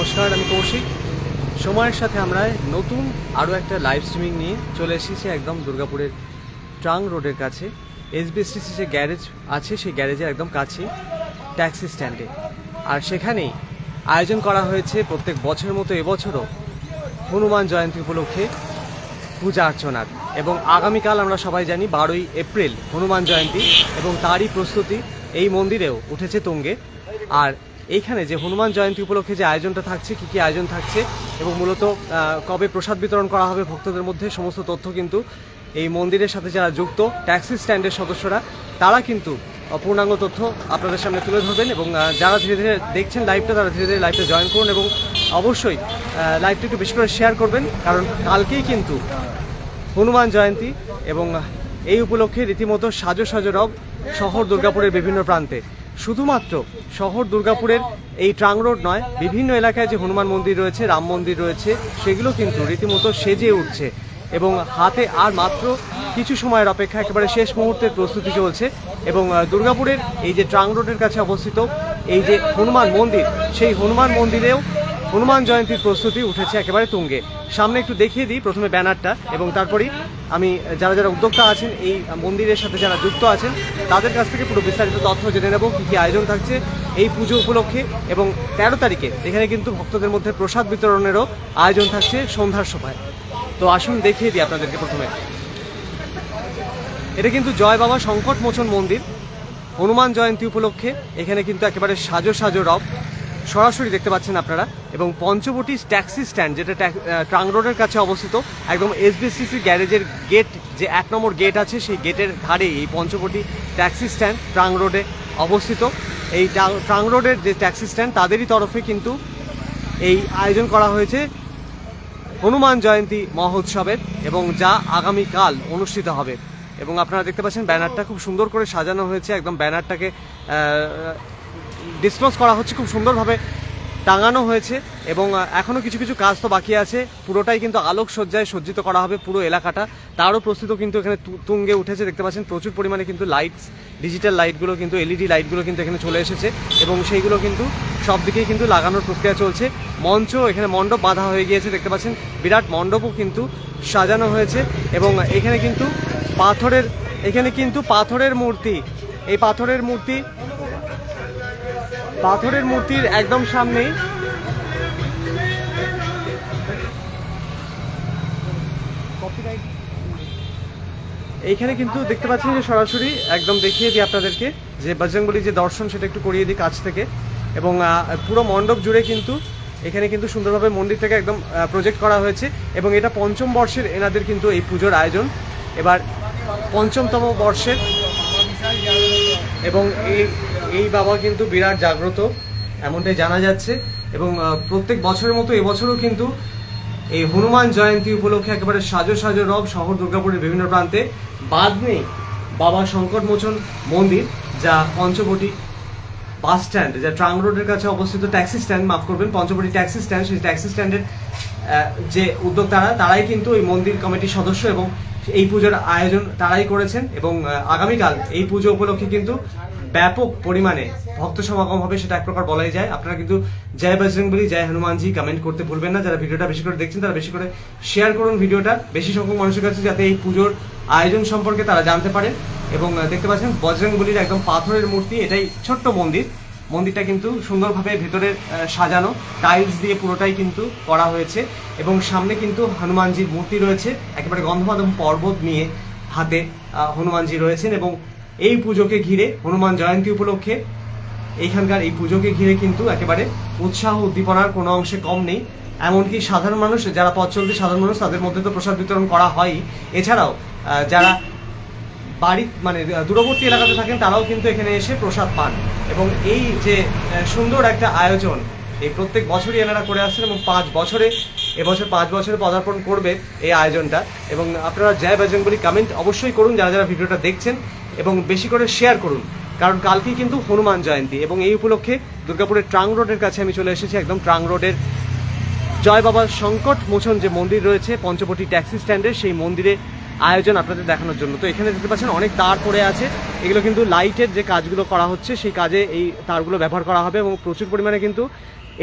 নমস্কার, আমি কৌশিক। সময়ের সাথে আমরা নতুন আরও একটা লাইভ স্ট্রিমিং নিয়ে চলে এসেছি একদম দুর্গাপুরের ট্রাং রোডের কাছে। এসবিএসটিসি যে গ্যারেজ আছে, সেই গ্যারেজের একদম কাছে ট্যাক্সি স্ট্যান্ডে আর সেখানেই আয়োজন করা হয়েছে প্রত্যেক বছরের মতো এবছরও হনুমান জয়ন্তী উপলক্ষে পূজা অর্চনার। এবং আগামীকাল আমরা সবাই জানি বারোই এপ্রিল হনুমান জয়ন্তী এবং তারই প্রস্তুতি এই মন্দিরেও উঠেছে তুঙ্গে। আর এইখানে যে হনুমান জয়ন্তী উপলক্ষে যে আয়োজনটা থাকছে, কী কী আয়োজন থাকছে এবং মূলত কবে প্রসাদ বিতরণ করা হবে ভক্তদের মধ্যে সমস্ত তথ্য কিন্তু এই মন্দিরের সাথে যারা যুক্ত, ট্যাক্সি স্ট্যান্ডের সদস্যরা, তারা কিন্তু পূর্ণাঙ্গ তথ্য আপনাদের সামনে তুলে ধরবেন এবং যারা ধীরে ধীরে দেখছেন লাইভটা তারা ধীরে ধীরে লাইভটা জয়েন করুন এবং অবশ্যই লাইভটা একটু বেশি করে শেয়ার করবেন কারণ কালকেই কিন্তু হনুমান জয়ন্তী এবং এই উপলক্ষে রীতিমতো সাজো সাজো রব শহর দুর্গাপুরের বিভিন্ন প্রান্তে। শুধুমাত্র শহর দুর্গাপুরের এই ট্রাং রোড নয়, বিভিন্ন এলাকায় যে হনুমান মন্দির রয়েছে, রাম মন্দির রয়েছে, সেগুলো কিন্তু রীতিমতো সেজে উঠছে এবং হাতে আর মাত্র কিছু সময়ের অপেক্ষা একেবারে শেষ মুহূর্তের প্রস্তুতি চলছে এবং দুর্গাপুরের এই যে ট্রাং রোডের কাছে অবস্থিত এই যে হনুমান মন্দির, সেই হনুমান মন্দিরেও হনুমান জয়ন্তীর প্রস্তুতি উঠেছে একেবারে তুঙ্গে। সামনে একটু দেখিয়ে দিই প্রথমে ব্যানারটা এবং তারপরেই আমি, যারা যারা উদ্যোক্তা আছেন, এই মন্দিরের সাথে যারা যুক্ত আছেন, তাদের কাছ থেকে পুরো বিস্তারিত তথ্য জেনে নেব, কী কী আয়োজন থাকছে এই পুজো উপলক্ষে এবং তেরো তারিখে এখানে কিন্তু ভক্তদের মধ্যে প্রসাদ বিতরণেরও আয়োজন থাকছে সন্ধ্যার সময়। তো আসুন দেখিয়ে দিই আপনাদেরকে প্রথমে। এটা কিন্তু জয় বাবা সংকট মোচন মন্দির। হনুমান জয়ন্তী উপলক্ষে এখানে কিন্তু একেবারে সাজো সাজো রব সরাসরি দেখতে পাচ্ছেন আপনারা, এবং পঞ্চবটি ট্যাক্সি স্ট্যান্ড, যেটা ট্রাং রোডের কাছে অবস্থিত, একদম এসবিসিসি গ্যারেজের গেট, যে এক নম্বর গেট আছে, সেই গেটের ধারে এই পঞ্চবটি ট্যাক্সি স্ট্যান্ড ট্রাং রোডে অবস্থিত। এই ট্রাং রোডের যে ট্যাক্সি স্ট্যান্ড, তাদেরই তরফে কিন্তু এই আয়োজন করা হয়েছে হনুমান জয়ন্তী মহোৎসবের, এবং যা আগামীকাল অনুষ্ঠিত হবে। এবং আপনারা দেখতে পাচ্ছেন, ব্যানারটা খুব সুন্দর করে সাজানো হয়েছে, একদম ব্যানারটাকে ডিসক্লোজ করা হচ্ছে খুব সুন্দরভাবে টাঙানো হয়েছে এবং আহ, এখনও কিছু কিছু কাজ তো বাকি আছে। পুরোটাই কিন্তু আলোকসজ্জায় সজ্জিত করা হবে পুরো এলাকাটা। তারও প্রস্তুত কিন্তু এখানে তুঙ্গে উঠেছে দেখতে পাচ্ছেন প্রচুর পরিমাণে কিন্তু লাইটস ডিজিটাল লাইটগুলো কিন্তু এলইডি লাইটগুলো কিন্তু এখানে চলে এসেছে এবং সেইগুলো কিন্তু সব দিকেই কিন্তু লাগানোর প্রক্রিয়া চলছে। মঞ্চ এখানে মণ্ডপ বাঁধা হয়ে গিয়েছে দেখতে পাচ্ছেন বিরাট মণ্ডপও কিন্তু সাজানো হয়েছে এবং এখানে কিন্তু পাথরের এখানে কিন্তু পাথরের মূর্তি এই পাথরের মূর্তি পাথরের মূর্তির একদম সামনেই। এইখানে কিন্তু দেখতে পাচ্ছেন যে সরাসরি একদম দেখিয়ে দিই আপনাদেরকে যে বজরংবলী যে দর্শন সেটা একটু করিয়ে দিই কাছ থেকে। এবং পুরো মণ্ডপ জুড়ে কিন্তু এখানে কিন্তু সুন্দরভাবে মন্দির থেকে একদম প্রজেক্ট করা হয়েছে। এবং এটা পঞ্চম বর্ষের এনাদের কিন্তু এই পুজোর আয়োজন। এবার পঞ্চমতম বর্ষের এবং এই এই বাবা কিন্তু বিরাট জাগ্রত, এমনটাই জানা যাচ্ছে। এবং প্রত্যেক বছরের মতো এবছরও কিন্তু এই হনুমান জয়ন্তী উপলক্ষে একেবারে সাজো সাজো রব শহর দুর্গাপুরের বিভিন্ন প্রান্তে। বাদ নেই বাবা সংকটমোচন মন্দির, যা পঞ্চবটি বাস স্ট্যান্ড, যা ট্রাং রোডের কাছে অবস্থিত ট্যাক্সি স্ট্যান্ড, মাফ করবেন, পঞ্চবটি ট্যাক্সি স্ট্যান্ড, সেই ট্যাক্সি স্ট্যান্ডের যে উদ্যোক্তারা, তারাই কিন্তু এই মন্দির কমিটির সদস্য এবং এই পুজোর আয়োজন তারাই করেছেন এবং আগামীকাল এই পুজো উপলক্ষে কিন্তু ব্যাপক পরিমাণে ভক্ত সমাগম হবে সেটা এক প্রকার বলাই যায়। আপনারা কিন্তু জয় বজরংবলী, জয় হনুমানজি কমেন্ট করতে ভুলবেন না। যারা ভিডিওটা বেশি করে দেখছেন, তারা বেশি করে শেয়ার করুন ভিডিওটা। বেশি সংখ্যক মানুষের কাছে যাতে এই পুজোর আয়োজন সম্পর্কে তারা জানতে পারেন এবং দেখতে পাচ্ছেন, বজরংবলীর একদম পাথরের মূর্তি, এটাই ছোট্ট মন্দির। মন্দিরটা কিন্তু সুন্দরভাবে ভেতরে সাজানো। টাইলস দিয়ে পুরোটাই কিন্তু করা হয়েছে এবং সামনে কিন্তু হনুমানজির মূর্তি রয়েছে। একেবারে গন্ধমাদম পর্বত নিয়ে হাতে হনুমানজি রয়েছেন এবং এই পুজোকে ঘিরে, হনুমান জয়ন্তী উপলক্ষে এইখানকার এই পুজোকে ঘিরে কিন্তু একেবারে উৎসাহ উদ্দীপনার কোনো অংশে কম নেই। এমনকি সাধারণ মানুষ, যারা পথ চলতি সাধারণ মানুষ, তাদের মধ্যে তো প্রসাদ বিতরণ করা হয়ই। এছাড়াও যারা বাড়ি মানে দূরবর্তী এলাকাতে থাকেন, তারাও কিন্তু এখানে এসে প্রসাদ পান। এবং এই যে সুন্দর একটা আয়োজন, এই প্রত্যেক বছরই এনারা করে আসছেন এবং পাঁচ বছরে, এবছর পাঁচ বছরে পদার্পণ করবে এই আয়োজনটা। এবং আপনারা জয় বজরংবলী কমেন্ট অবশ্যই করুন, যারা যারা ভিডিওটা দেখছেন, এবং বেশি করে শেয়ার করুন। কারণ কালকেই কিন্তু হনুমান জয়ন্তী, এবং এই উপলক্ষে দুর্গাপুরের ট্রাং রোডের কাছে আমি চলে এসেছি, একদম ট্রাং রোডের জয় বাবার সংকট মোচন যে মন্দির রয়েছে, পঞ্চবটি ট্যাক্সি স্ট্যান্ডের সেই মন্দিরে আয়োজন আপনাদের দেখানোর জন্য। তো এখানে দেখতে পাচ্ছেন অনেক তার পড়ে আছে। এগুলো কিন্তু লাইটের যে কাজগুলো করা হচ্ছে, সেই কাজে এই তারগুলো ব্যবহার করা হবে এবং প্রচুর পরিমাণে কিন্তু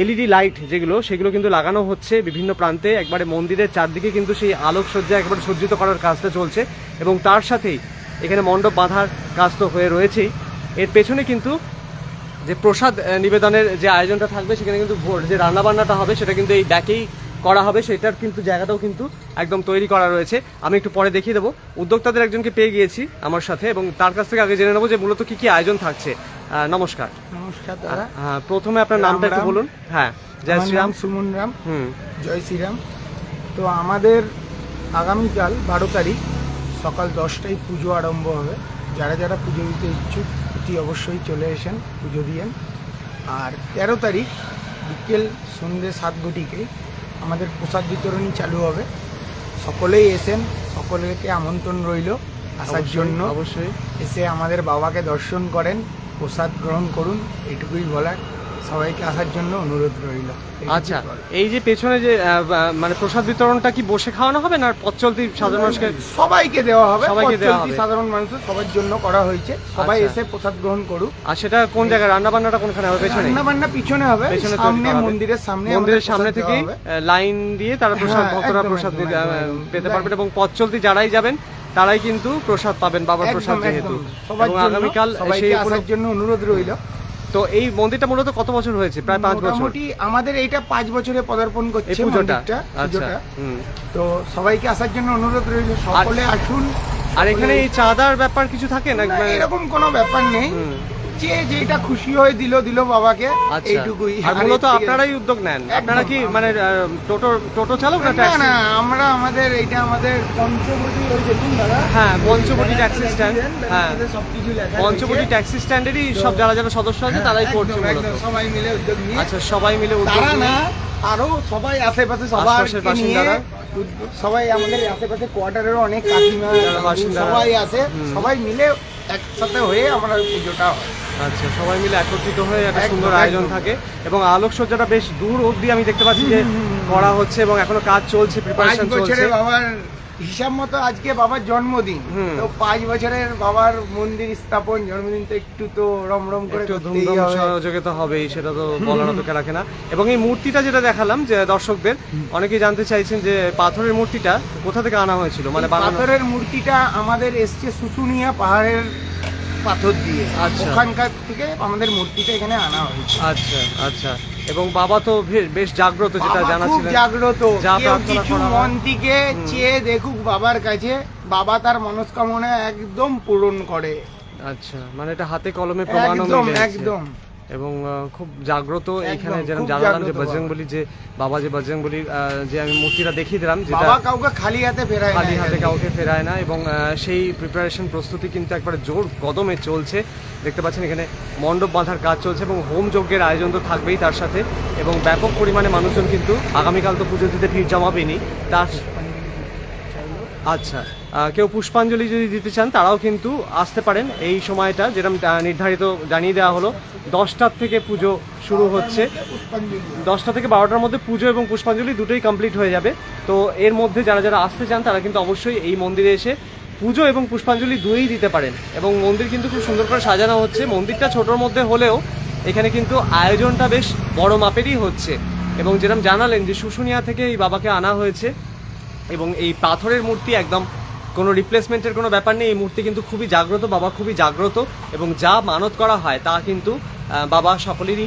এলইডি লাইট যেগুলো, সেগুলো কিন্তু লাগানো হচ্ছে বিভিন্ন প্রান্তে। একবারে মন্দিরের চারদিকে কিন্তু সেই আলোকসজ্জা একবারে সজ্জিত করার কাজটা চলছে এবং তার সাথেই এখানে মণ্ডপ বাঁধার কাজ তো হয়ে রয়েছেই। এর পেছনে কিন্তু যে প্রসাদ নিবেদনের যে আয়োজনটা থাকবে, সেখানে কিন্তু ভোর যে রান্নাবান্নাটা হবে, সেটা কিন্তু এই ড্যাকেই করা হবে সেটার কিন্তু জায়গাটাও কিন্তু একদম তৈরি করা রয়েছে। আমি একটু পরে দেখিয়ে দেবো। উদ্যোক্তাদের একজনকে পেয়ে গিয়েছি আমার সাথে এবং তার কাছ থেকে আগে জেনে নেব যে মূলত কি কি আয়োজন থাকছে। নমস্কার। নমস্কার দাদা। হ্যাঁ প্রথমে আপনার নামটা একটু বলুন। হ্যাঁ জয় শ্রীরাম। সুমন রাম। হুম। জয় শ্রীরাম। তো আমাদের আগামীকাল বারো তারিখ সকাল দশটায় পুজো আরম্ভ হবে। যারা যারা পুজো দিতে ইচ্ছুক অতি অবশ্যই চলে এসেন পুজো দিয়েন। আর তেরো তারিখ বিকেল সন্ধ্যে সাত ঘটিকে আমাদের প্রসাদ বিতরণী চালু হবে। সকলেই এসেন সকলেকে আমন্ত্রণ রইল আসার জন্য। অবশ্যই। এসে আমাদের বাবাকে দর্শন করেন প্রসাদ গ্রহণ করুন এটুকুই বলার। সবাইকে আসার জন্য অনুরোধ রইল। আচ্ছা এই যে পেছনে যে মানে প্রসাদ বিতরণটা কি বসে খাওয়ানো হবে না পথ চলতি সাধারণ মানুষকে? সবাইকে দেওয়া হবে সবাইকে দেওয়া হবে। সাধারণ মানুষের সবার জন্য করা হয়েছে। সবাই আচ্ছা। এসে প্রসাদ গ্রহণ করুক। আর সেটা কোন জায়গায় রান্না বান্নাটা কোনখানে হবে পেছনে? রান্না বান্না পিছনে হবে পেছনে সামনে মন্দিরের সামনে মন্দিরের সামনে প্রসাদ। আহ, লাইন দিয়ে তারা প্রসাদ হ্যাঁ, ভক্তরা প্রসাদ একদম, একদম। পেতে পারবেন এবং পথ চলতি যারাই যাবেন তারাই কিন্তু প্রসাদ পাবেন বাবার প্রসাদ যেহেতু। এবং আগামীকাল সবাইকে সেই আসার জন্য অনুরোধ রইল। তো এই মন্দিরটা মূলত কত বছর হয়েছে? প্রায় পাঁচ বছর। মোটামুটি আমাদের এইটা পাঁচ বছরে পদার্পণ করছে পুজোটা? আচ্ছা পুজোটা। তো সবাইকে আসার জন্য অনুরোধ রইল সকলে আসুন আর এখানে এই চাঁদার ব্যাপার কিছু থাকে না এরকম কোনো ব্যাপার নেই। যে যেটা খুশি হয়ে দিল দিল বাবাকে আচ্ছা। এইটুকুই। আর মূলত আপনারাই উদ্যোগ নেন? আপনারা কি মানে টোটো টোটো চালক না না না আমরা আমাদের এইটা আমাদের পঞ্চবটি ওই দেখুন দাদা। হ্যাঁ পঞ্চবটি ট্যাক্সি স্ট্যান্ড। হ্যাঁ। সবকিছু লেখা পঞ্চবটি ট্যাক্সি স্ট্যান্ডেরই সব যারা যারা সদস্য আছে হ্যাঁ, তারাই করছে সবাই মিলে উদ্যোগ নিয়ে। আচ্ছা সবাই মিলে উদ্যোগ তারা না আরও সবাই আশেপাশে সবার বাসিন্দারা? সবাই আমাদের আশেপাশে কোয়ার্টারের অনেক কাকিমা সবাই আছে। সবাই মিলে একসাথে হয়ে আমরা পুজোটা হয়। আচ্ছা সবাই মিলে একত্রিত হয়ে একটা সুন্দর আয়োজন থাকে এবং আলোকসজ্জাটা বেশ দূর অবধি আমি দেখতে পাচ্ছি যে করা হচ্ছে এবং এখনও কাজ চলছে প্রিপারেশন চলছে। বাবার হিসাব মতো আজকে বাবার জন্মদিন। তো পাঁচ বছরের বাবার মন্দির স্থাপন জন্মদিন তো একটু তো রমরম করে ধুমধাম সহযোগিতা হবেই সেটা তো বলার অপেক্ষা রাখে না। এবং এই মূর্তিটা যেটা দেখালাম যে দর্শকদের অনেকেই জানতে চাইছেন যে পাথরের মূর্তিটা কোথা থেকে আনা হয়েছিল? মানে পাথরের মূর্তিটা আমাদের এসছে শুশুনিয়া পাহাড়ের পাথর দিয়ে। আচ্ছা। ওখানকার থেকে আমাদের মূর্তিটা এখানে আনা হয়েছে। আচ্ছা আচ্ছা। এবং বাবা তো বেশ জাগ্রত যেটা জানা ছিল জাগ্রত। কিছু মন থেকে চেয়ে দেখুক বাবার কাছে বাবা তার মনস্কামনা একদম পূরণ করে। আচ্ছা মানে এটা হাতে কলমে প্রমাণ একদম একদম। এবং খুব জাগ্রত এখানে যেরকম জানালাম যে বজরং বলি যে বাবা যে বজরং বলি যে আমি মূর্তিটা দেখিয়ে দিলাম যেটা কাউকে খালি হাতে ফেরায় খালি হাতে কাউকে ফেরায় না এবং সেই প্রিপারেশন প্রস্তুতি কিন্তু একবারে জোর কদমে চলছে। দেখতে পাচ্ছেন এখানে মণ্ডপ বাঁধার কাজ চলছে এবং হোম যজ্ঞের আয়োজন তো থাকবেই তার সাথে এবং ব্যাপক পরিমাণে মানুষজন কিন্তু আগামীকাল তো পুজো দিতে ভিড় জমাবেনি। তার আচ্ছা কেউ পুষ্পাঞ্জলি যদি দিতে চান তারাও কিন্তু আসতে পারেন। এই সময়টা যেরকম নির্ধারিত জানিয়ে দেওয়া হলো দশটার থেকে পুজো শুরু হচ্ছে। দশটা থেকে বারোটার মধ্যে পুজো এবং পুষ্পাঞ্জলি দুটোই কমপ্লিট হয়ে যাবে। তো এর মধ্যে যারা যারা আসতে চান, তারা কিন্তু অবশ্যই এই মন্দিরে এসে পুজো এবং পুষ্পাঞ্জলি দুয়েই দিতে পারেন। এবং মন্দির কিন্তু খুব সুন্দর করে সাজানো হচ্ছে। মন্দিরটা ছোটোর মধ্যে হলেও এখানে কিন্তু আয়োজনটা বেশ বড় মাপেরই হচ্ছে। এবং যেরকম জানালেন যে শুশুনিয়া থেকে এই বাবাকে আনা হয়েছে এবং এই পাথরের মূর্তি একদম কোনো রিপ্লেসমেন্টের কোনো ব্যাপার নেই। এই মুহূর্তে কিন্তু খুবই জাগ্রত, বাবা খুবই জাগ্রত এবং যা মানত করা হয় তা কিন্তু বাবা সকলেরই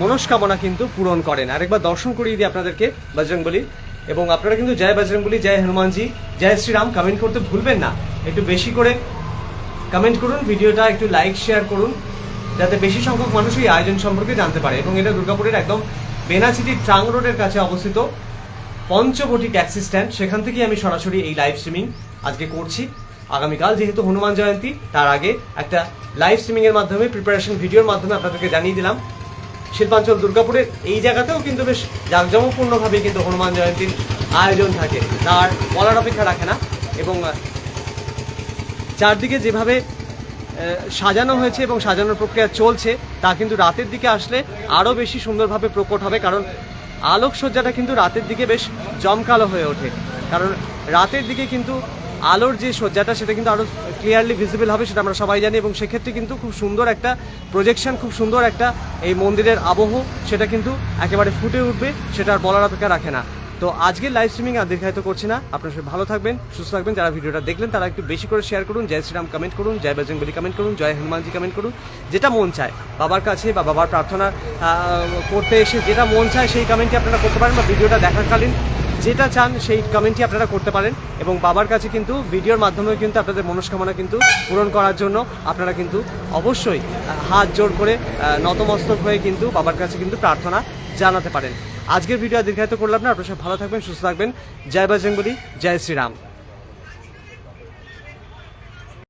মনস্কামনা কিন্তু পূরণ করেন। আরেকবার দর্শন করিয়ে দিই আপনাদেরকে বজরংবলী। এবং আপনারা কিন্তু জয় বজরংবলী, জয় হনুমানজি, জয় শ্রীরাম কমেন্ট করতে ভুলবেন না। একটু বেশি করে কমেন্ট করুন, ভিডিওটা একটু লাইক শেয়ার করুন, যাতে বেশি সংখ্যক মানুষ এই আয়োজন সম্পর্কে জানতে পারে। এবং এটা দুর্গাপুরের একদম বেনাচিটি ট্রাং রোডের কাছে অবস্থিত। পঞ্চবটি ট্যাক্সি স্ট্যান্ড সেখান থেকেই আমি সরাসরি এই লাইভ স্ট্রিমিং আজকে করছি। আগামীকাল যেহেতু হনুমান জয়ন্তী, তার আগে একটা লাইভ স্ট্রিমিং এর মাধ্যমে প্রিপারেশন ভিডিওর মাধ্যমে আপনাদেরকে জানিয়ে দিলাম। শিল্পাঞ্চল দুর্গাপুরের এই জায়গাতেও কিন্তু বেশ জাঁকজমকপূর্ণভাবে কিন্তু হনুমান জয়ন্তীর আয়োজন থাকে। তার বলার অপেক্ষা রাখে না এবং চারদিকে যেভাবে সাজানো হয়েছে এবং সাজানোর প্রক্রিয়া চলছে, তা কিন্তু রাতের দিকে আসলে আরও বেশি সুন্দরভাবে প্রকট হবে। কারণ আলোকসজ্জাটা কিন্তু রাতের দিকে বেশ জমকালো হয়ে ওঠে। কারণ রাতের দিকে কিন্তু আলোর যে সজ্জাটা, সেটা কিন্তু আরও ক্লিয়ারলি ভিজিবল হবে, সেটা আমরা সবাই জানি। এবং সেক্ষেত্রে কিন্তু খুব সুন্দর একটা প্রজেকশন খুব সুন্দর একটা এই মন্দিরের আবহ, সেটা কিন্তু একেবারে ফুটে উঠবে, সেটা আর বলার অপেক্ষা রাখে না। তো আজকের লাইভ স্ট্রিমিং আর দীর্ঘায়িত করছি না। আপনার সবাই ভালো থাকবেন, সুস্থ থাকবেন। যারা ভিডিওটা দেখলেন, তারা একটু বেশি করে শেয়ার করুন, জয় শ্রীরাম কমেন্ট করুন, জয় বজরংবলী কমেন্ট করুন, জয় হনুমানজি কমেন্ট করুন। যেটা মন চায়, বাবার কাছে বা বাবার প্রার্থনা করতে এসে যেটা মন চায় সেই কমেন্টই আপনারা করতে পারেন বা ভিডিওটা দেখাকালীন যেটা চান সেই কমেন্টই আপনারা করতে পারেন। এবং বাবার কাছে কিন্তু ভিডিওর মাধ্যমে কিন্তু আপনাদের মনস্কামনা কিন্তু পূরণ করার জন্য আপনারা কিন্তু অবশ্যই হাত জোর করে নতমস্তক হয়ে কিন্তু বাবার কাছে কিন্তু প্রার্থনা জানাতে পারেন। আজকের ভিডিও দীর্ঘায়িত করলাম না। আপনার সব ভালো থাকবেন, সুস্থ থাকবেন। জয় বাজেঙ্গলি, জয় শ্রীরাম।